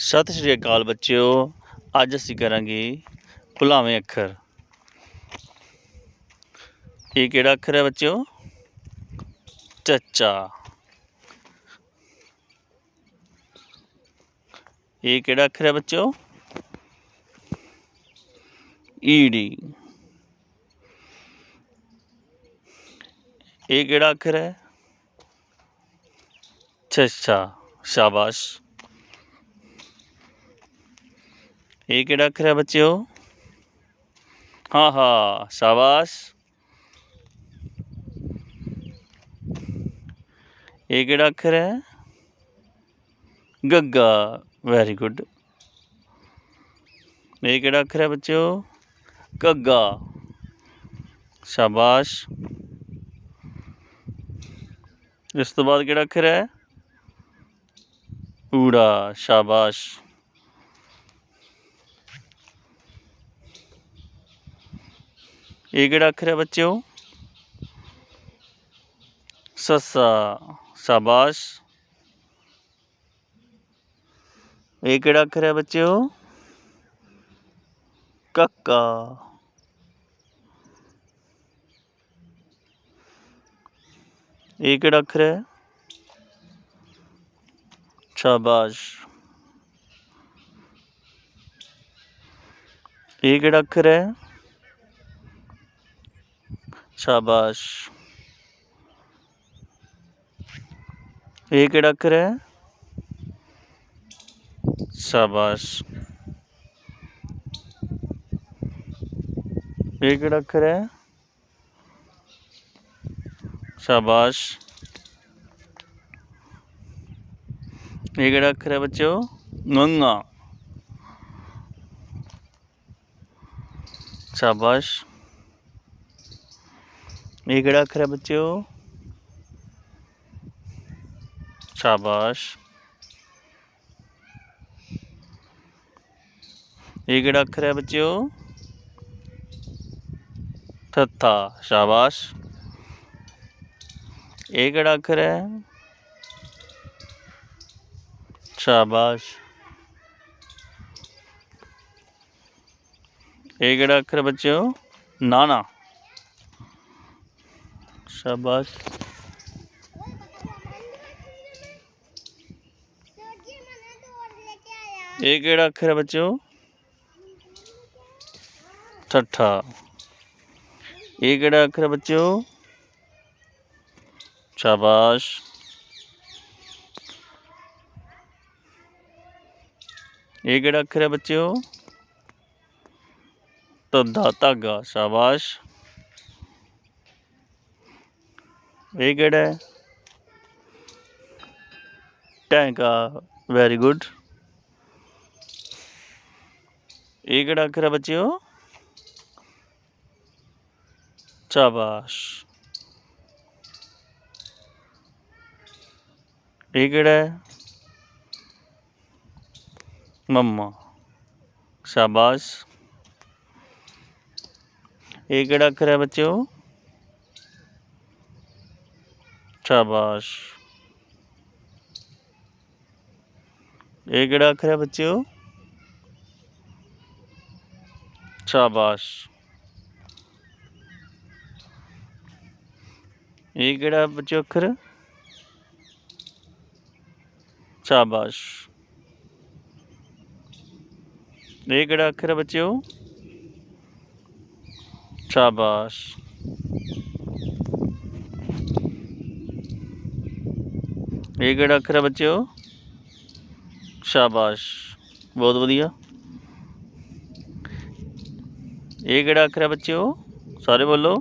ਸਤਿ ਸ਼੍ਰੀ ਅਕਾਲ ਬੱਚਿਓ ਅੱਜ ਅਸੀਂ ਕਰਾਂਗੇ ਭੁਲਾਵੇਂ ਅੱਖਰ ਇਹ ਕਿਹੜਾ ਅੱਖਰ ਹੈ ਬੱਚਿਓ ਚੱਚਾ ਇਹ ਕਿਹੜਾ ਅੱਖਰ ਹੈ ਬੱਚਿਓ ਈੜੀ ਇਹ ਕਿਹੜਾ ਅੱਖਰ ਹੈ ਛੱਛਾ ਸ਼ਾਬਾਸ਼ ये केड़ा अखर है बच्चे हो? हाँ हाँ शाबाश। ये केड़ा अखर है? गग्गा वेरी गुड ये केड़ा अखर है बच्चे हो? गग्गा। शाबाश। इस तो बाद केड़ा है? ऊड़ा शाबाश। ये केड़ा अक्षर है बच्चे? ससा शाबाश। ये केड़ा अक्षर है बच्चों? कक्का। ये केड़ा अक्षर है? शाबाश। ये केड़ा अक्षर है? शाबाश। ये केड़ा अक्षर है? शाबाश। ये केड़ा अक्षर है? शाबाश। ये केड़ा अक्षर है बच्चों? गंगा। शाबाश। ये केड़ा अखर है बच्चे शाबाश। ये केड़ा अखर है बच्चे थत्था शाबाश। ये केड़ा अखर है शाबाश। ये केड़ा अक्षर बच्चे नाना। शाबाश। ये केड़ा अक्षर है बच्चो? ठठा ये केड़ा अक्षर है बच्चो? शाबाश। ये केड़ा अक्षर है बच्चो? तो धाता गा, शाबाश। ये केड़ा है। टैंका वेरी गुड ये केड़ा अखर है बच्चे हो शाबाश। ये केड़ा है। मम्मा। शाबाश। ये केड़ा अखर है बच्चे शाबाश। ये कि अखर है बच्चे? शाबाश। ये कि बच्चे अखर शाबाश। ये कि अखर है बच्चे? शाबाश। ਇਹ ਕਿਹੜਾ ਅੱਖਰ ਹੈ ਬੱਚਿਓ ਸ਼ਾਬਾਸ਼ ਬਹੁਤ ਵਧੀਆ ਇਹ ਕਿਹੜਾ ਅੱਖਰ ਹੈ ਬੱਚਿਓ ਸਾਰੇ ਬੋਲੋ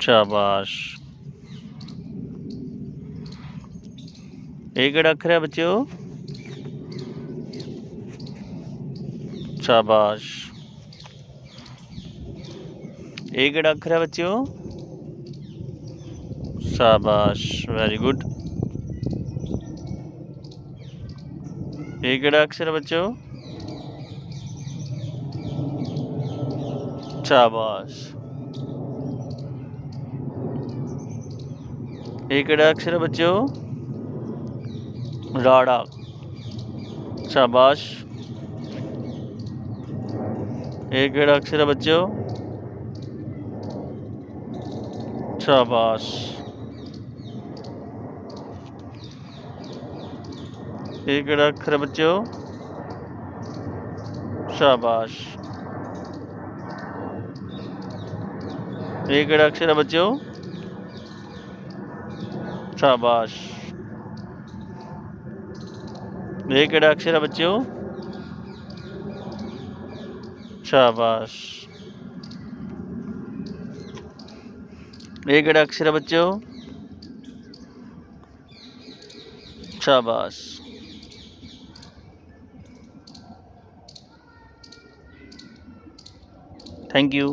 ਸ਼ਾਬਾਸ਼ ਇਹ ਕਿਹੜਾ ਅੱਖਰ ਹੈ ਬੱਚਿਓ ਸ਼ਾਬਾਸ਼ ਇਹ ਕਿਹੜਾ ਅੱਖਰ ਹੈ ਬੱਚਿਓ शाबाश वेरी गुड ये केड़ा अक्षर बच्चों? शाबाश. ये अक्षर बच्चों? राड़ा. शाबाश. एक अक्षर है बच्चों? शाबाश. ये केड़ा अक्षर बचो शाबाश। ये अक्षर है शाबाश। ये अक्षर है शाबाश। ये अक्षर है शाबाश। Thank you